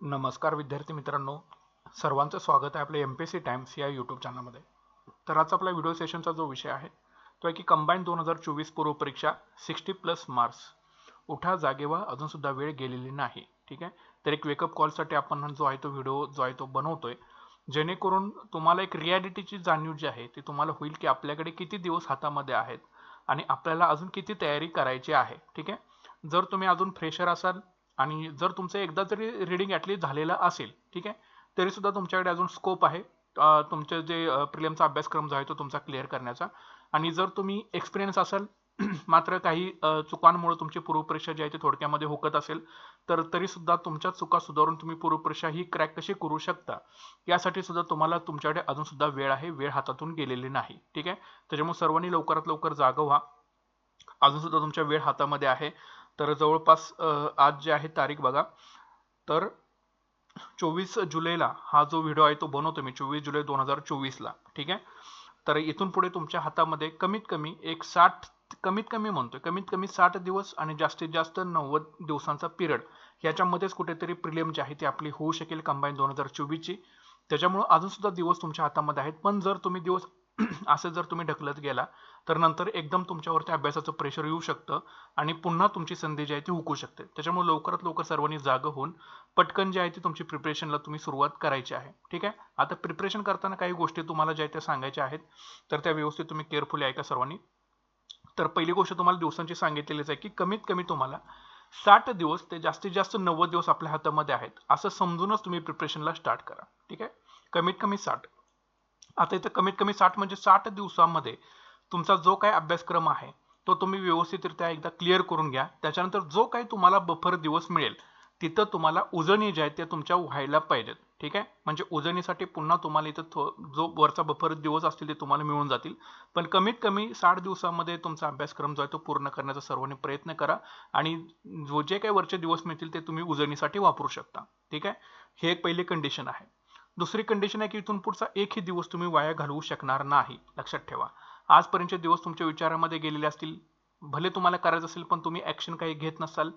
नमस्कार विद्यार्थी मित्रांनो. सर्वांचं स्वागत आहे आपल्या एम पी सी टाइम्स या यूट्यूब चॅनलमध्ये तर आज आपला व्हिडिओ सेशनचा जो विषय आहे तो आहे की कंबाईन दोन हजार चोवीस पूर्व परीक्षा सिक्स्टी प्लस मार्क्स उठा जागेवा अजूनसुद्धा वेळ गेलेली नाही. ठीक आहे? तर एक वेकअप कॉलसाठी आपण जो आहे तो व्हिडिओ जो आहे तो बनवतोय. जेणेकरून तुम्हाला एक रियालिटीची जाणीव जी आहे ती तुम्हाला होईल की आपल्याकडे किती दिवस हातामध्ये आहेत आणि आपल्याला अजून किती तयारी करायची आहे. ठीक आहे? जर तुम्ही अजून फ्रेशर असाल आणि जर तुमचं एकदा जरी रिडिंग ॲटलीस्ट झालेलं असेल ठीक आहे? तरी सुद्धा तुमच्याकडे अजून स्कोप आहे. तुमचे जे प्रिलियमचा अभ्यासक्रम जो आहे तो तुमचा क्लिअर करण्याचा. आणि जर तुम्ही एक्सपिरियन्स असाल मात्र काही चुकांमुळे तुमची पूर्वपरीक्षा जी आहे ती थोडक्यामध्ये हुकत असेल तर तरी सुद्धा तुमच्या चुका सुधारून तुम्ही पूर्वपरीक्षा ही क्रॅक कशी करू शकता यासाठी सुद्धा तुम्हाला तुमच्याकडे अजून सुद्धा वेळ आहे वेळ हातातून गेलेली नाही ठीक आहे? त्याच्यामुळे सर्वांनी लवकरात लवकर जागं व्हा. अजून सुद्धा तुमच्या वेळ हातामध्ये आहे. तर जवळपास आज जे आहे तारीख बघा तर चोवीस जुलैला हा जो व्हिडिओ आहे तो बनवतो मी चोवीस जुलै दोन हजार चोवीसला ठीक आहे? तर इथून पुढे तुमच्या हातामध्ये कमीत कमी एक साठ कमीत कमी म्हणतोय कमीत कमी साठ दिवस आणि जास्तीत जास्त नव्वद दिवसांचा पिरियड याच्यामध्येच कुठेतरी प्रिलियम जी आहे ती आपली होऊ शकेल कंबाईन दोन हजार चोवीसची. त्याच्यामुळं अजून सुद्धा दिवस तुमच्या हातामध्ये आहेत पण जर तुम्ही दिवस असं जर तुम्ही ढकलत गेला तर नंतर एकदम तुमच्यावरती अभ्यासाचं प्रेशर येऊ शकतं आणि पुन्हा तुमची संधी जी आहे ती हुकू शकते. त्याच्यामुळे लवकरात लवकर सर्वांनी जागं होऊन पटकन जी आहे ती तुमची प्रिपरेशनला तुम्ही सुरुवात करायची आहे. ठीक आहे? आता प्रिपरेशन करताना काही गोष्टी तुम्हाला ज्या त्या सांगायच्या आहेत तर त्या व्यवस्थित तुम्ही केअरफुली ऐका सर्वांनी. तर पहिली गोष्ट तुम्हाला दिवसांची सांगितलेलीच आहे की कमीत कमी तुम्हाला साठ दिवस ते जास्तीत जास्त नव्वद दिवस आपल्या हातामध्ये आहेत. असं समजूनच तुम्ही प्रिपरेशनला स्टार्ट करा. ठीक आहे? कमीत कमी साठ. आता इथं कमीत कमी साठ म्हणजे साठ दिवसामध्ये तुमचा जो काही अभ्यासक्रम आहे तो तुम्ही व्यवस्थितरित्या एकदा क्लिअर करून घ्या. त्याच्यानंतर जो काही तुम्हाला बफर दिवस मिळेल तिथं तुम्हाला उजळणी जे आहे ते तुमच्या व्हायला पाहिजेत. ठीक आहे? म्हणजे उजळणीसाठी पुन्हा तुम्हाला इथं थो जो वरचा बफर दिवस असतील ते तुम्हाला मिळून जातील. पण कमीत कमी साठ दिवसामध्ये तुमचा अभ्यासक्रम जो आहे तो पूर्ण करण्याचा सर्वांनी प्रयत्न करा आणि जो जे काही वरचे दिवस मिळतील ते तुम्ही उजळणीसाठी वापरू शकता. ठीक आहे? हे एक पहिली कंडिशन आहे. दुसरी कंडिशन आहे की इथून पुढचा एकही दिवस तुम्ही वाया घालवू शकणार नाही. लक्षात ठेवा. आजपर्यंतचे दिवस तुमच्या विचारामध्ये गेलेले असतील. भले तुम्हाला करायचं असेल पण तुम्ही ॲक्शन काही घेत नसाल.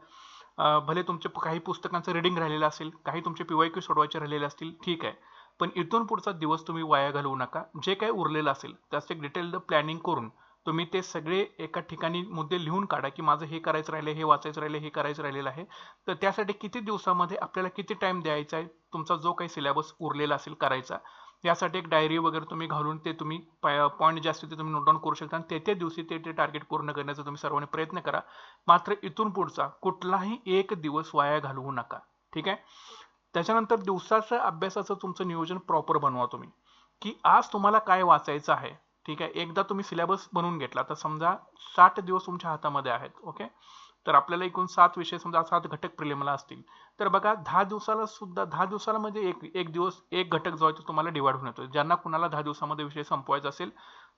भले तुमचे काही पुस्तकांचं रिडिंग राहिलेलं असेल काही तुमचे पी वाय क्यू सोडवायचे राहिलेले असतील ठीक आहे. पण इथून पुढचा दिवस तुम्ही वाया घालवू नका. जे काही उरलेलं असेल त्याचं एक डिटेल्ड प्लॅनिंग करून तुम्ही ते सगळे एका ठिकाणी मुद्दे लिहून काढा की माझं हे करायचं राहिलं हे वाचायचं राहिलं हे करायचं राहिलेलं आहे. तर त्यासाठी किती दिवसामध्ये आपल्याला किती टाइम द्यायचा आहे? तुमचा जो काही सिलेबस उरलेला असेल करायचा. यासाठी एक डायरी वगैरे तुम्ही घालून ते तुम्ही पॉईंट जे असतील ते तुम्ही नोट डाऊन करू शकता आणि ते ते दिवशी ते ते टार्गेट पूर्ण करण्याचा तुम्ही सर्वांनी प्रयत्न करा. मात्र इथून पुढचा कुठलाही एक दिवस वाया घालवू नका. ठीक आहे? त्याच्यानंतर दिवसाचं अभ्यासाचं तुमचं नियोजन प्रॉपर बनवा तुम्ही. की आज तुम्हाला काय वाचायचं आहे? ठीक आहे? एकदा तुम्ही सिलेबस बनवून घेतला तर समजा साठ दिवस तुमच्या हातामध्ये आहेत ओके तर आपल्याला एकूण सात विषय समजा सात घटक प्रिलिमला असतील. तर बघा दहा दिवसाला सुद्धा दहा दिवसाला म्हणजे एक एक दिवस एक घटक जो आहे तो तुम्हाला डिवाइड होऊन येतो ज्यांना कुणाला दहा दिवसामध्ये विषय संपवायचा असेल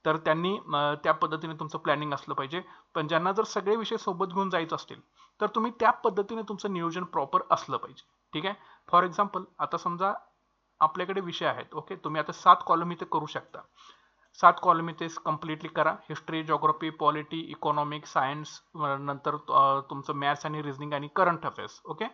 तर त्यांनी त्या पद्धतीने तुमचं प्लॅनिंग असलं पाहिजे. पण ज्यांना जर सगळे विषय सोबत घेऊन जायचं असतील तर तुम्ही त्या पद्धतीने तुमचं नियोजन प्रॉपर असलं पाहिजे. ठीक आहे? फॉर एक्झाम्पल आता समजा आपल्याकडे विषय आहेत ओके तुम्ही आता सात कॉलम इथे करू शकता. सात कॉलमी ते कम्प्लिटली करा. History geography polity economic science नंतर तुमचं मॅथ्स आणि रिझनिंग आणि करंट अफेअर्स ओके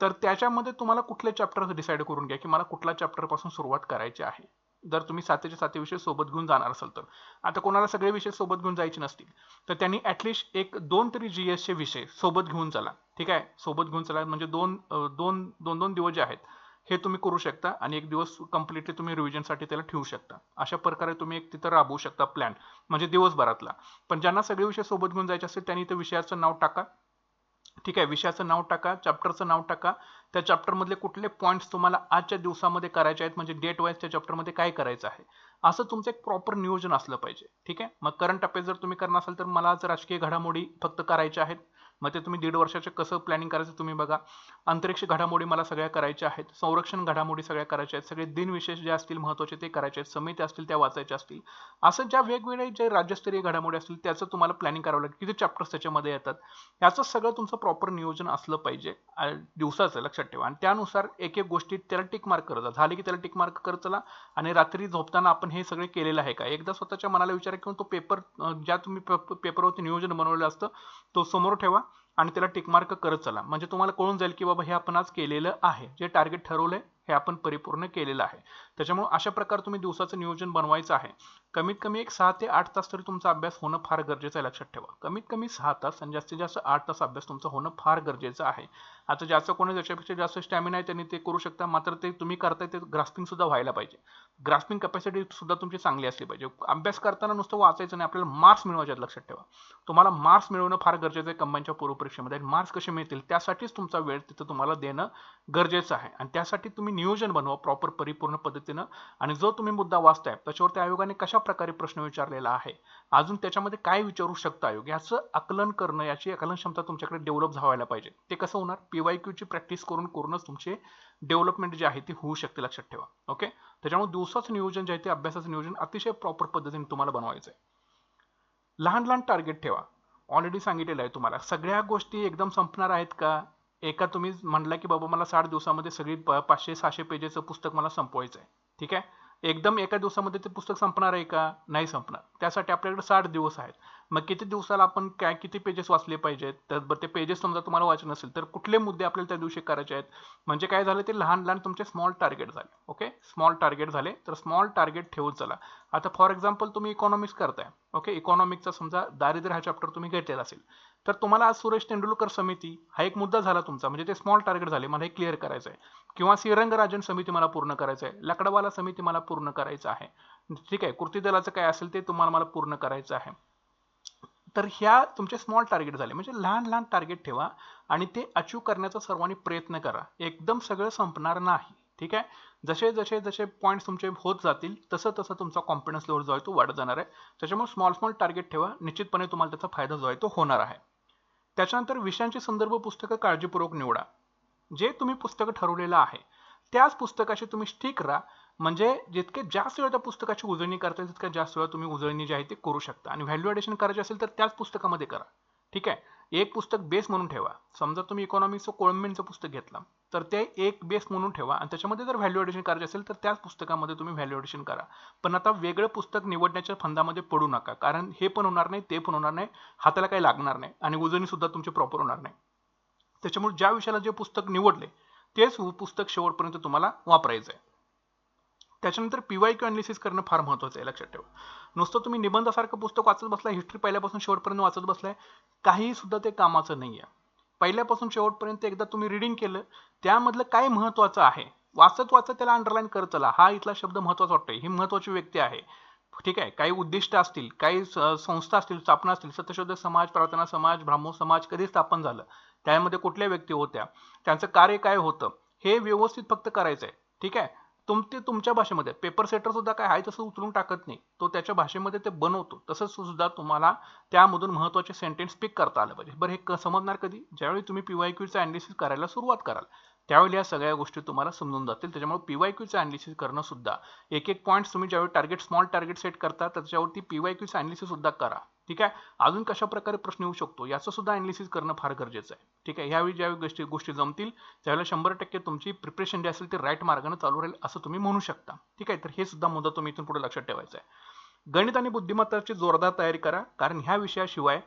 तर त्याच्यामध्ये तुम्हाला कुठले चॅप्टर डिसाईड करून घ्या की मला कुठल्या चॅप्टरपासून सुरुवात करायची आहे. जर तुम्ही सातचे साते विषय सोबत घेऊन जाणार असाल तर. आता कोणाला सगळे विषय सोबत घेऊन जायचे नसतील तर त्यांनी ॲटलिस्ट एक दोन तरी जी एसचे विषय सोबत घेऊन चला. ठीक आहे? सोबत घेऊन चला म्हणजे दोन दोन दोन दोन दिवस जे आहेत हे तुम्ही करू शकता आणि एक दिवस कम्प्लिटली तुम्ही रिव्हिजनसाठी त्याला ठेवू शकता. अशा प्रकारे तुम्ही एक तिथं राबवू शकता प्लॅन म्हणजे दिवसभरातला. पण ज्यांना सगळे विषय सोबत घेऊन जायचे असतील त्यांनी त्या विषयाचं नाव टाका. ठीक आहे विषयाचं नाव टाका चॅप्टरचं नाव टाका. त्या चॅप्टरमधले कुठले पॉईंट्स तुम्हाला आजच्या दिवसामध्ये करायचे आहेत म्हणजे डेट वाईज त्या चॅप्टरमध्ये काय करायचं आहे असं तुमचं एक प्रॉपर नियोजन असलं पाहिजे. ठीक आहे? मग करंट अफेअर्स जर तुम्ही करणार असाल तर मला आज राजकीय घडामोडी फक्त करायच्या आहेत. मग ते तुम्ही दीड वर्षाचे कसं प्लॅनिंग करायचं तुम्ही बघा. अंतरिक्ष घडामोडी मला सगळ्या करायच्या आहेत. संरक्षण घडामोडी सगळ्या करायच्या आहेत. सगळे दिनविशेष जे असतील महत्त्वाचे ते करायचे आहेत. समित्या असतील त्या वाचायच्या असतील. असं ज्या वेगवेगळे जे राज्यस्तरीय घडामोडी असतील त्याचं तुम्हाला प्लॅनिंग करावं लागेल. किती चॅप्टर्स त्याच्यामध्ये येतात. याचं सगळं तुमचं प्रॉपर नियोजन असलं पाहिजे. दिवसाचं लक्षात ठेवा. आणि त्यानुसार एक एक गोष्टी त्याला टिक मार्क करत झाले की त्याला टिक मार्क करत चला आणि रात्री झोपताना आपण हे सगळे केलेलं आहे का? एकदा स्वतःच्या मनाला विचार किंवा तो पेपर ज्या तुम्ही पेपरवरती नियोजन बनवलेलं असतं तो समोर ठेवा. आणि त्याला टिकमार्क करत चला. म्हणजे तुम्हाला कळून जाईल की बाबा हे आपण आज केलेलं आहे. जे टार्गेट ठरवलंय हे आपण परिपूर्ण केलेलं आहे. त्याच्यामुळे अशा प्रकारे तुम्ही दिवसाचं नियोजन बनवायचं आहे. कमीत कमी एक सहा ते आठ तास तरी तुमचा अभ्यास होणं फार गरजेचं आहे लक्षात ठेवा. कमीत कमी सहा तास आणि जास्तीत जास्त आठ तास अभ्यास तुमचा होणं फार गरजेचं आहे. आता ज्याचं कोणी ज्याच्यापेक्षा जास्त स्टॅमिना आहे त्यांनी ते करू शकता मात्र ते तुम्ही करताय ते ग्रास्पिंग सुद्धा व्हायला पाहिजे. ग्रास्पिंग कॅपॅसिटी सुद्धा तुमची चांगली असली पाहिजे. अभ्यास करताना नुसतं वाचायचं नाही आपल्याला मार्क्स मिळवायचे लक्षात ठेवा. तुम्हाला मार्क्स मिळवणं फार गरजेचं आहे कंबाईनच्या पूर्वपरीक्षेमध्ये मार्क्स कसे मिळतील त्यासाठीच तुमचा वेळ तिथं तुम्हाला देणं गरजेचं आहे. आणि त्यासाठी तुम्ही नियोजन बनवा प्रॉपर परिपूर्ण पद्धतीनं आणि जो तुम्ही मुद्दा वाचताय त्याच्यावरती आयोगाने कशा प्रकारे प्रश्न विचारलेला आहे? अजून त्याच्यामध्ये काय विचारू शकता आयोग? याचं आकलन करणं याची आकलन क्षमता तुमच्याकडे डेव्हलप व्हायला पाहिजे. ते कसं होणार? पीवाय ची प्रॅक्टिस करून करूनच तुमचे डेव्हलपमेंट जे आहे ती होऊ शकते लक्षात ठेवा. ओके त्याच्यामुळे दिवसाचं नियोजन जे आहे ते अभ्यासाचं नियोजन अतिशय प्रॉपर पद्धतीने तुम्हाला बनवायचं आहे. लहान लहान टार्गेट ठेवा. ऑलरेडी सांगितलेलं आहे तुम्हाला. सगळ्या गोष्टी एकदम संपणार आहेत का? एका तुम्ही म्हणला की बाबा मला साठ दिवसामध्ये सगळी पाचशे सहाशे पेजेचं पुस्तक मला संपवायचं आहे. ठीक आहे? एकदम एका दिवसामध्ये ते पुस्तक संपणार आहे का? नाही संपणार. त्यासाठी आपल्याकडे साठ दिवस आहेत. मग किती दिवसाला आपण काय किती पेजेस वाचले पाहिजेत? तर ते पेजेस समजा तुम्हाला वाचन नसेल तर कुठले मुद्दे आपल्याला त्या दिवशी करायचे आहेत? म्हणजे काय झालं ते लहान लहान तुमचे स्मॉल टार्गेट झाले. ओके स्मॉल टार्गेट झाले. तर स्मॉल टार्गेट ठेवत चला. आता फॉर एक्झाम्पल तुम्ही इकॉनॉमिक्स करताय. ओके इकॉनॉमिक्सचा समजा दारिद्र्य हा चॅप्टर तुम्ही घेतलेला असेल. तर तुम्हाला आज सुरेश तेंडुलकर समिती हा एक मुद्दा झाला तुमचा म्हणजे ते स्मॉल टार्गेट झाले. मला हे क्लिअर करायचं आहे. किंवा श्रीरंगराजन समिती मला पूर्ण करायचं आहे. लकडवाला समिती मला पूर्ण करायचं आहे. ठीक आहे? कृती दलाचं काय असेल ते तुम्हाला मला पूर्ण करायचं आहे. तर ह्या तुमचे स्मॉल टार्गेट झाले. म्हणजे लहान लहान टार्गेट ठेवा आणि ते अचीव करण्याचा सर्वांनी प्रयत्न करा. एकदम सगळं संपणार नाही. ठीक आहे? जसे जसे जसे पॉईंट्स तुमचे होत जातील तसं तसं तुमचा कॉन्फिडन्स लेवल जो आहे तो वाढत जाणार आहे. त्याच्यामुळे स्मॉल स्मॉल टार्गेट ठेवा. निश्चितपणे तुम्हाला त्याचा फायदा जो आहे तो होणार आहे. त्याच्यानंतर विषयांची संदर्भ पुस्तकं काळजीपूर्वक निवडा. जे तुम्ही पुस्तकं ठरवलेलं आहे त्याच पुस्तकाशी तुम्ही स्टिक राहा. म्हणजे जितके जास्त वेळ त्या पुस्तकाची उजळणी करता तितक्या जास्त वेळा तुम्ही उजळणी जी आहे ती करू शकता. आणि व्हॅल्यू ॲडिशन करायचे असेल तर त्याच पुस्तकामध्ये करा. ठीक आहे? एक पुस्तक बेस म्हणून ठेवा. समजा तुम्ही इकॉनॉमिक्सचं कोळंबेंचं पुस्तक घेतलं. तर ते एक बेस म्हणून ठेवा. आणि त्याच्यामध्ये जर व्हॅल्यू एडिशन करायचे असेल तर त्याच पुस्तकामध्ये तुम्ही व्हॅल्यू एडिशन करा. पण आता वेगळं पुस्तक निवडण्याच्या फंदामध्ये पडू नका. कारण हे पण होणार नाही ते पण होणार नाही हाताला काही लागणार नाही आणि उजनी सुद्धा तुमची प्रॉपर होणार नाही. त्याच्यामुळे ज्या विषयाला जे पुस्तक निवडले तेच पुस्तक शेवटपर्यंत तुम्हाला वापरायचं आहे. त्याच्यानंतर पीवाय क्यू अनालिसिस करणं फार महत्त्वाचं आहे लक्षात ठेवा. नुसतं तुम्ही निबंधासारखं पुस्तक वाचत बसलाय हिस्ट्री पहिल्यापासून शेवटपर्यंत वाचत बसलाय काही सुद्धा ते कामाचं नाही आहे पहिल्यापासून शेवटपर्यंत एकदा तुम्ही रिडिंग केलं त्यामधलं काय महत्वाचं आहे? वाचत वाचत त्याला अंडरलाईन करत चला. हा इथला शब्द महत्त्वाचा वाटतोय. ही महत्वाची व्यक्ती आहे. ठीक आहे. काही उद्दिष्ट असतील काही संस्था असतील स्थापना असतील सत्यशोधक समाज प्रार्थना समाज ब्राह्मो समाज कधी स्थापन झालं? त्यामध्ये कुठल्या व्यक्ती होत्या? त्यांचं कार्य काय होतं? हे व्यवस्थित फक्त करायचं आहे ठीक आहे? तुम ते तुमच्या भाषेमध्ये पेपर सेटर सुद्धा काय आहे तसं उचलून टाकत नाही. तो त्याच्या भाषेमध्ये ते बनवतो. तसंच सुद्धा तुम्हाला त्यामधून महत्त्वाचे सेंटेन्स पिक करता आलं पाहिजे. बरं हे समजणार कधी? ज्यावेळी तुम्ही पीवाय क्यूचं अनालिसिस करायला सुरुवात कराल. त्यावेळी या सगळ्या गोष्टी तुम्हाला समजून जातील. त्याच्यामुळे पीवाय क्यूचं अनालिसिस करणं सुद्धा एक एक पॉईंट तुम्ही ज्यावेळी टार्गेट स्मॉल टार्गेट सेट करता त्याच्यावरती पीवाय क्यूचं अनालिसिस सुद्धा करा. ठीक आहे? अजून कशा प्रकारे प्रश्न येऊ शकतो? याचं सुद्धा अनालिसिस करणं फार गरजेचं आहे. ठीक आहे? ह्यावेळी ज्यावेळी गोष्टी गोष्टी जमतील त्यावेळेला शंभर टक्के तुमची प्रिपरेशन जी असेल ती राईट मार्गाने चालू राहील असं तुम्ही म्हणू शकता. ठीक आहे? तर हे सुद्धा मुद्दा तुम्ही इथून पुढे लक्षात ठेवायचं आहे. गणित आणि बुद्धिमत्ताची जोरदार तयारी करा कारण ह्या विषयाशिवाय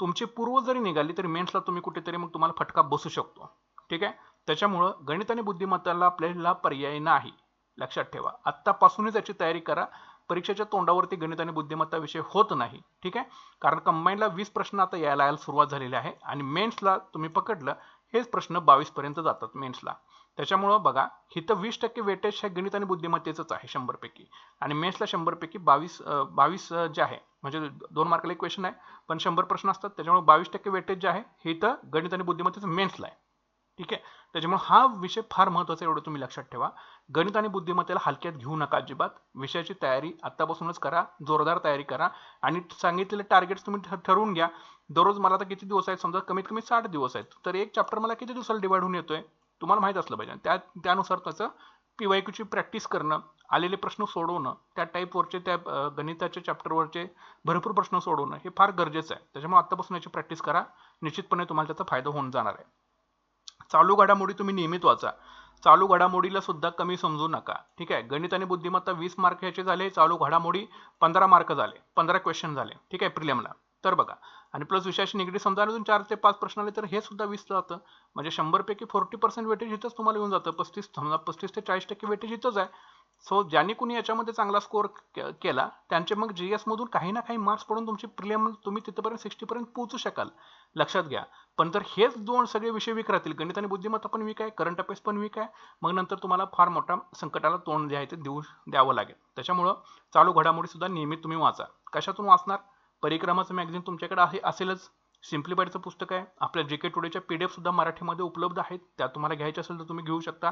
तुमची पूर्व जरी निघाली तरी मेन्सला तुम्ही कुठेतरी मग तुम्हाला फटका बसू शकतो. ठीक आहे? त्याच्यामुळं गणित आणि बुद्धिमत्ताला आपल्याला पर्याय नाही. लक्षात ठेवा. आत्तापासूनच याची तयारी करा. परीक्षेच्या तोंडावरती गणित आणि बुद्धिमत्ता विषय होत नाही ठीक आहे? कारण कंबाईनला वीस प्रश्न आता यायला यायला सुरुवात झालेली आहे आणि मेन्सला तुम्ही पकडलं हेच प्रश्न बावीस पर्यंत जातात मेन्सला त्याच्यामुळं बघा इथं वीस टक्के वेटेज हे गणित आणि बुद्धिमत्तेचंच आहे शंभरपैकी. आणि मेन्सला शंभरपैकी बावीस बावीस जे आहे म्हणजे दोन मार्काला एक क्वेश्चन आहे पण शंभर प्रश्न असतात त्याच्यामुळे बावीस टक्के वेटेज जे आहे हे इथं गणित आणि बुद्धिमत्तेचं मेन्सला आहे. ठीक आहे? त्याच्यामुळे हा विषय फार महत्त्वाचा एवढं तुम्ही लक्षात ठेवा. गणित आणि बुद्धिमत्तेला हलक्यात घेऊ नका अजिबात. विषयाची तयारी आत्तापासूनच करा जोरदार तयारी करा आणि सांगितलेले टार्गेट्स तुम्ही ठरवून घ्या. दररोज मला आता किती दिवस आहेत? समजा कमीत कमी साठ दिवस आहेत. तर एक चॅप्टर मला किती दिवसाला डिवाइड होऊन येतोय? तुम्हाला माहीत असलं पाहिजे. त्या त्यानुसार त्याचं पी वाय क्यूची प्रॅक्टिस करणं आलेले प्रश्न सोडवणं त्या टाईपवरचे त्या गणिताच्या चॅप्टरवरचे भरपूर प्रश्न सोडवणं हे फार गरजेचं आहे. त्याच्यामुळे आत्तापासून याची प्रॅक्टिस करा. निश्चितपणे तुम्हाला त्याचा फायदा होऊन जाणार आहे. चालू घडामोडी तुम्ही नियमित वाचा. चालू घडामोडीला सुद्धा कमी समजू नका. ठीक आहे? गणित आणि बुद्धिमत्ता वीस मार्क ह्याचे झाले चालू घडामोडी पंधरा मार्क झाले पंधरा क्वेश्चन झाले. ठीक आहे? प्रिलियमला. तर बघा. आणि प्लस विषयाशी निगडीत समजा अजून चार ते पाच प्रश्न आले तर हे सुद्धा वीस जातं. म्हणजे शंभरपैकी फोर्टी पर्सेंट वेटेज इथंच तुम्हाला येऊन जातं. पस्तीस समजा पस्तीस ते चाळीस टक्के वेटेज इथंच आहे. सो ज्यांनी कुणी याच्यामध्ये चांगला स्कोअर केला त्यांचे मग जी एसमधून काही ना काही मार्क्स पडून तुमची प्रिलियम तुम्ही तिथपर्यंत सिक्स्टीपर्यंत पोहोचू शकाल. लक्षात घ्या. पण तर हेच दोन सगळे विषय वीक राहतील. गणित आणि बुद्धिमत्ता पण वीक आहे करंट अफेअर्स पण वीक आहे. मग नंतर तुम्हाला फार मोठा संकटाला तोंड द्यायचं आहे ते देऊ द्यावं लागेल. त्याच्यामुळं चालू घडामोडी सुद्धा नियमित तुम्ही वाचा. कशातून वाचणार? परिक्रमाचं मॅगझिन तुमच्याकडे आहे असेलच. सिम्प्लिफाईडचं पुस्तक आहे. आपल्या जे के टुडेच्या पी डी सुद्धा मराठीमध्ये उपलब्ध आहेत. त्या तुम्हाला घ्यायचे असेल तर तुम्ही घेऊ शकता.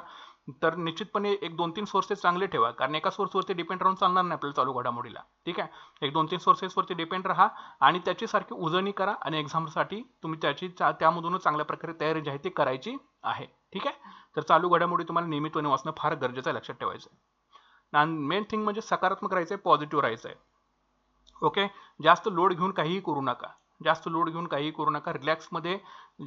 तर निश्चितपणे एक दोन तीन सोर्सेस चांगले ठेवा. कारण एका सोर्सवरती डिपेंड राहून चालणार नाही आपल्याला चालू घडामोडीला. ठीक आहे? एक दोन तीन सोर्सेसवरती डिपेंड राहा आणि त्याची सारखी उजळणी करा आणि एक्झामसाठी तुम्ही त्याची त्यामधूनच चांगल्या प्रकारे तयारी जी आहे ती करायची आहे. ठीक आहे? तर चालू घडामोडी तुम्हाला नियमितपणे वाचणं फार गरजेचं आहे लक्षात ठेवायचं आहे. आणि मेन थिंग म्हणजे सकारात्मक राहायचं आहे पॉझिटिव्ह राहायचं आहे ओके जास्त लोड घेऊन काहीही करू नका. जास्त लोड घेऊन काहीही करू नका. रिलॅक्समध्ये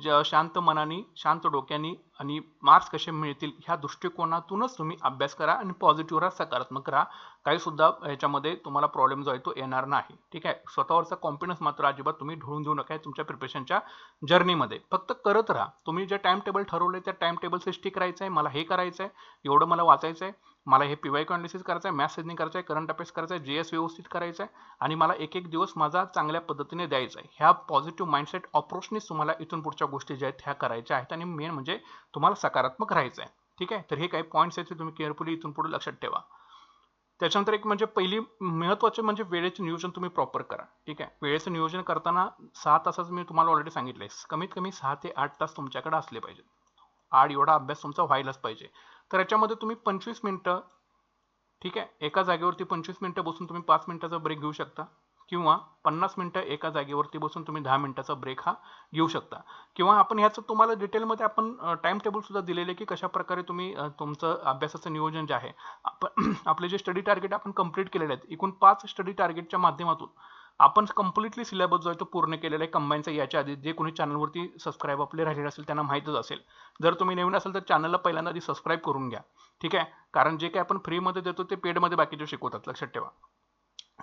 ज शांत मनाने शांत डोक्याने आणि मार्क्स कसे मिळतील ह्या दृष्टिकोनातूनच तुम्ही अभ्यास करा आणि पॉझिटिव्ह राहा सकारात्मक राहा. काहीसुद्धा ह्याच्यामध्ये याच्यामध्ये तुम्हाला प्रॉब्लेम जो आहे तो येणार नाही. ठीक आहे? स्वतःवरचा कॉन्फिडन्स मात्र अजिबात तुम्ही ढळून देऊ नका तुमच्या प्रिपरेशनच्या जर्नीमध्ये फक्त करत राहा. तुम्ही जे टाइम टेबल ठरवले त्या टाइम टेबलचे स्टिक राहायचं आहे मला हे करायचं आहे एवढं मला वाचायचं आहे मला हे पी वाय क्यू अनालिसिस करायचं आहे मॅथ्स सेजनिंग करायचं आहे करंट अफेअर्स करायचं आहे जी एस व्यवस्थित करायचं आहे आणि मला एक एक दिवस माझा चांगल्या पद्धतीने द्यायचा आहे ह्या पॉझिटिव्ह माइंडसेट अप्रोचनेच तुम्हाला इथून पुढच्या गोष्टी ज्या आहेत ह्या करायच्या आहेत आणि मेन म्हणजे तुम्हाला सकारात्मक राहायचं आहे ठीक आहे? तर हे काही पॉईंट्स आहेत ते तुम्ही केअरफुली इथून पुढे लक्षात ठेवा. त्याच्यानंतर एक म्हणजे पहिली महत्त्वाचे म्हणजे वेळेचे नियोजन तुम्ही प्रॉपर करा. ठीक आहे? वेळेचं नियोजन करताना सहा तासाचं मी तुम्हाला ऑलरेडी सांगितलंय. कमीत कमी सहा ते आठ तास तुमच्याकडे असले पाहिजेत. आठ एवढा अभ्यास तुमचा व्हायलाच पाहिजे. तर याच्यामध्ये तुम्ही पंचवीस मिनटं ठीक आहे एका जागेवरती पंचवीस मिनटं बसून तुम्ही पाच मिनटाचा ब्रेक घेऊ शकता किंवा पन्नास मिनटं एका जागेवरती बसून तुम्ही दहा मिनटाचा ब्रेक हा घेऊ शकता. किंवा आपण ह्याचं तुम्हाला डिटेलमध्ये आपण टाइम टेबल सुद्धा दिलेले की कशा प्रकारे तुम्ही तुमचं अभ्यासाचं नियोजन जे आहे आपण आपले जे स्टडी टार्गेट आपण कंप्लीट केलेले आहेत एकूण पाच स्टडी टार्गेटच्या माध्यमातून आपण कम्प्लिटली सिलेबस जो आहे तो पूर्ण केलेला आहे कंबाईनचा याच्या आधी जे कोणी चॅनलवरती सबस्क्राईब आपले राहिलेले असेल त्यांना माहीतच असेल. जर तुम्ही नवीन असेल तर चॅनलला पहिल्यांदा आधी सबस्क्राईब करून घ्या. ठीक आहे? कारण जे काही आपण फ्रीमध्ये देतो ते पेडमध्ये बाकीचे शिकवतात लक्षात ठेवा.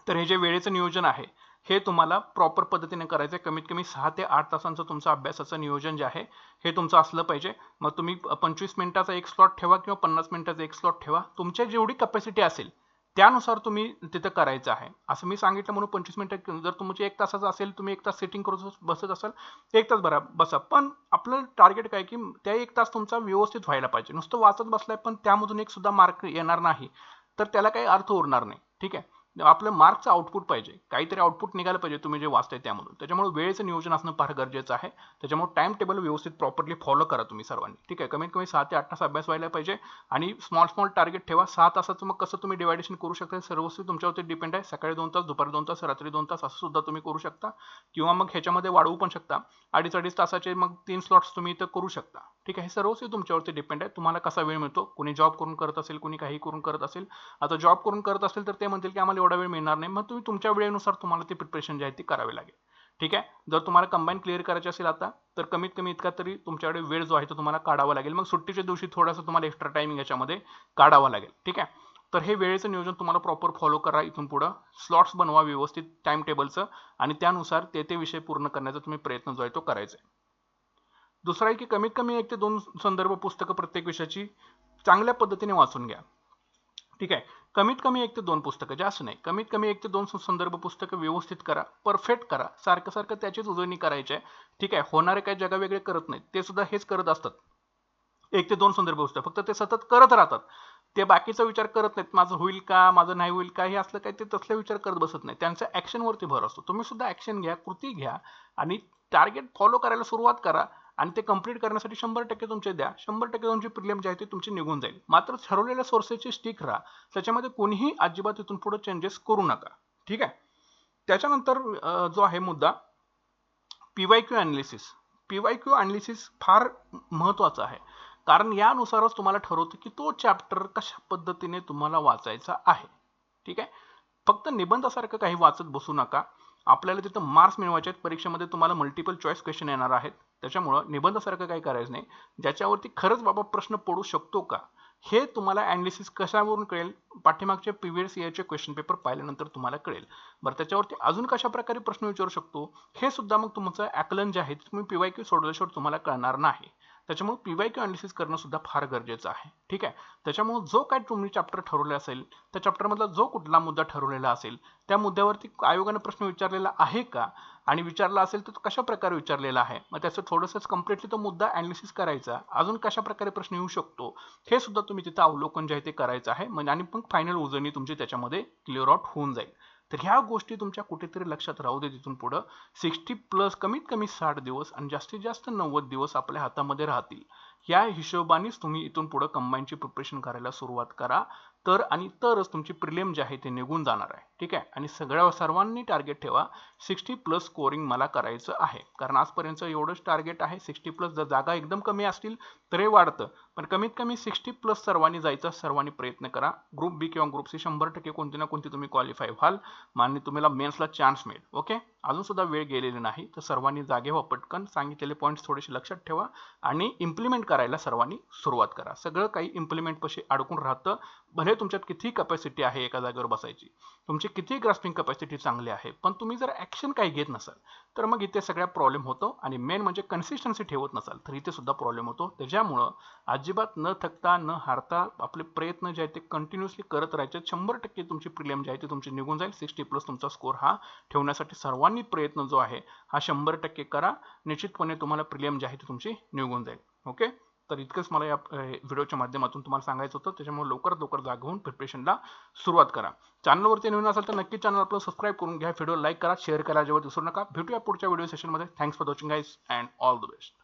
तर हे जे वेळेचं नियोजन आहे हे तुम्हाला प्रॉपर पद्धतीने करायचं आहे कमीत कमी सहा ते आठ तासांचं तुमचं अभ्यासाचं नियोजन जे आहे हे तुमचं असलं पाहिजे. मग तुम्ही पंचवीस मिनिटाचा एक स्लॉट ठेवा किंवा पन्नास मिनिटाचा एक स्लॉट ठेवा. तुमच्या जेवढी कपॅसिटी असेल त्यानुसार तुम्ही तिथं करायचं आहे. असं मी सांगितलं म्हणून पंचवीस मिनिटं जर तुमचे एक तासाचं असेल तुम्ही एक तास सेटिंग करून बसत असाल एक तास बरा बसा. पण आपलं टार्गेट काय की त्या एक तास तुमचा व्यवस्थित व्हायला पाहिजे. नुसतं वाचत बसलाय पण त्यामधून एक सुद्धा मार्क येणार नाही. तर त्याला काही अर्थ उरणार नाही. ठीक आहे? आपलं मार्कचं आउटपुट पाहिजे. काहीतरी आउटपुट निघालं पाहिजे तुम्ही जे वाचताय त्यामधून. त्याच्यामुळे वेळेचं नियोजन असणं फार गरजेचं आहे. त्याच्यामुळे टाइम टेबल व्यवस्थित प्रॉपरली फॉलो करा तुम्ही सर्वांनी. ठीक आहे? कमीत कमी सहा ते आठ तास अभ्यास व्हायला पाहिजे आणि स्मॉल स्मॉल टार्गेट ठेवा. सहा तासाचं मग कसं तुम्ही डिवायडेशन करू शकता? सर्वस्वी तुमच्यावरती डिपेंड आहे. सकाळी दोन तास दुपारी दोन तास रात्री दोन तास असं सुद्धा तुम्ही करू शकता. किंवा मग ह्याच्यामध्ये वाढवू पण शकता. अडीच अडीच तासाचे मग तीन स्लॉट्स तुम्ही इथं करू शकता. ठीक आहे. हे सर्वस्वी तुमच्यावरती डिपेंड आहे. तुम्हाला कसा वेळ मिळतो? कोणी जॉब करून करत असेल कोणी काही करून करत असेल. आता जॉब करून करत असेल तर ते म्हणतील की आम्हाला एवढा वेळ मिळणार नाही. मग तुम्ही तुमच्या वेळेनुसार तुम्हाला ती प्रिपरेशन जी आहे ती करावी लागेल. ठीक आहे? जर तुम्हाला कंबाईन क्लिअर करायची असेल आता तर कमीत कमी इतका तरी तुमच्याकडे वेळ जो आहे तो तुम्हाला काढावा लागेल. मग सुट्टीच्या दिवशी थोडासा तुम्हाला एक्स्ट्रा टायमिंग याच्यामध्ये काढावा लागेल. ठीक आहे? तर हे वेळेचं नियोजन तुम्हाला प्रॉपर फॉलो करा इथून पुढं. स्लॉट्स बनवा व्यवस्थित टाइम टेबलचं आणि त्यानुसार ते ते विषय पूर्ण करण्याचा तुम्ही प्रयत्न जो आहे तो करायचा आहे. दुसरा आहे की कमीत कमी एक ते दोन संदर्भ पुस्तकं प्रत्येक विषयाची चांगल्या पद्धतीने वाचून घ्या. ठीक आहे? कमीत कमी एक ते दोन पुस्तकं जास्त नाही. कमीत कमी एक ते दोन संदर्भ पुस्तकं व्यवस्थित करा परफेक्ट करा. सारखं सारखं त्याचीच उजळणी करायची आहे. ठीक आहे? होणारे काही जगा वेगळे करत नाहीत. ते सुद्धा हेच करत असतात. एक ते दोन संदर्भ पुस्तक. फक्त ते सतत करत राहतात. ते बाकीचा विचार करत नाहीत. माझं होईल का? माझं नाही होईल का? हे असलं काय ते तसले विचार करत बसत नाही त्यांच्या ॲक्शनवरती भर असतो. तुम्ही सुद्धा ॲक्शन घ्या कृती घ्या आणि टार्गेट फॉलो करायला सुरुवात करा. आणि ते कंप्लीट करण्यासाठी शंभर टक्के तुमचे द्या. शंभर टक्के तुमची प्रिलियम जे आहे ते तुमची निघून जाईल. मात्र ठरवलेल्या सोर्सेसची स्टिक राहा. त्याच्यामध्ये कोणीही अजिबात इथून पुढे चेंजेस करू नका. ठीक आहे? त्याच्यानंतर जो आहे मुद्दा P Y Q analysis P Y Q analysis फार महत्त्वाचा आहे. कारण यानुसारच तुम्हाला ठरवतं की तो चॅप्टर कशा पद्धतीने तुम्हाला वाचायचा आहे. ठीक आहे? फक्त निबंधासारखं काही वाचत बसू नका. आपल्याला तिथं मार्क्स मिळवायचे आहेत. परीक्षेमध्ये तुम्हाला मल्टिपल चॉईस क्वेश्चन येणार आहेत. त्याच्यामुळं निबंधासारखं काही करायचं नाही. ज्याच्यावरती खरंच बाबा प्रश्न पडू शकतो का? हे तुम्हाला ॲनालिसिस कशावरून कळेल? पाठीमागचे पी व्ही क्वेश्चन पेपर पाहिल्यानंतर तुम्हाला कळेल. बरं त्याच्यावरती अजून कशा प्रकारे प्रश्न विचारू शकतो? हे सुद्धा मग तुमचं ॲकलन जे आहे ते तुम्ही पी वाय क्यू सोडवल्याशिवाय तुम्हाला कळणार नाही. त्याच्यामुळे पी वाय क्यू अनालिसिस करणं सुद्धा फार गरजेचं आहे. ठीक आहे? त्याच्यामुळे जो काय तुम्ही चॅप्टर ठरवले असेल त्या चॅप्टरमधला जो कुठला मुद्दा ठरवलेला असेल त्या मुद्द्यावरती आयोगाने प्रश्न विचारलेला आहे का? आणि विचारला असेल तर तो कशा प्रकारे विचारलेला आहे? मग त्याचं थोडंसंच कम्प्लिटली तो मुद्दा अनालिसिस करायचा. अजून कशा प्रकारे प्रश्न येऊ शकतो? हे सुद्धा तुम्ही तिथं अवलोकन जे आहे ते करायचं आहे. म्हणजे आणि मग फायनल उजळणी तुमची त्याच्यामध्ये क्लिअर आउट होऊन जाईल. तर ह्या गोष्टी तुमच्या कुठेतरी लक्षात राहू दे तिथून पुढं. सिक्स्टी प्लस कमीत कमी साठ दिवस आणि जास्तीत जास्त नव्वद दिवस आपल्या हातामध्ये राहतील. या हिशोबानेच तुम्ही इथून पुढं कंबाईनची प्रिपरेशन करायला सुरुवात करा. तर आणि तरच तुमची प्रिलियम जे आहे ते निघून जाणार आहे. ठीक आहे? आणि सगळ्या सर्वांनी टार्गेट ठेवा. सिक्स्टी प्लस स्कोरिंग मला करायचं आहे. कारण आजपर्यंत एवढंच टार्गेट आहे. सिक्स्टी प्लस जर जागा एकदम कमी असतील तरी वाढतं. पण कमीत कमी सिक्स्टी प्लस सर्वांनी जायचा सर्वांनी प्रयत्न करा. ग्रुप बी किंवा ग्रुप सी शंभर टक्के कोणती ना कोणती तुम्ही क्वालिफाय व्हाल. मान्य तुम्हाला मेन्सला चान्स मिळेल. ओके अजून सुद्धा वेळ गेलेली नाही. तर सर्वांनी जागे व्हा पटकन. सांगितलेले पॉईंट्स थोडेसे लक्षात ठेवा. आणि इम्प्लिमेंट करायला सर्वांनी सुरुवात करा. सगळं काही इम्प्लिमेंट पशी अडकून राहतं. भले तुमच्यात किती कपॅसिटी आहे एका जागेवर बसायची? तुमची किती ग्रास्पिंग कपॅसिटी चांगली आहे? पण तुम्ही जर ॲक्शन काही घेत नसाल तर मग इथे सगळ्या प्रॉब्लेम होतो आणि मेन म्हणजे कन्सिस्टन्सी ठेवत नसाल तर इथे सुद्धा प्रॉब्लेम होतो. त्याच्यामुळं अजिबात न थकता न हारता आपले प्रयत्न जे आहेत ते कंटिन्युअसली करत राहायचे. शंभर टक्के तुमची प्रिलियम जे आहे ते तुमची निघून जाईल. सिक्स्टी प्लस तुमचा स्कोर हा ठेवण्यासाठी सर्वांनी प्रयत्न जो आहे हा शंभर टक्के करा. निश्चितपणे तुम्हाला प्रिलियम जे आहे ते तुमची निघून जाईल. ओके तर इतकंच मला या व्हिडिओच्या माध्यमातून तुम्हाला सांगायचं होतं. त्याच्यामुळे लवकरात लवकर जागवून प्रिपरेशनला सुरुवात करा. चॅनलवरती नवीन असेल तर नक्की चॅनल आपलं सबस्क्राईब करून घ्या. व्हिडिओ लाईक करा शेअर करा जेव्हा विसरू नका. भेटूया पुढच्या व्हिडिओ सेशनमध्ये thanks for watching guys and all the best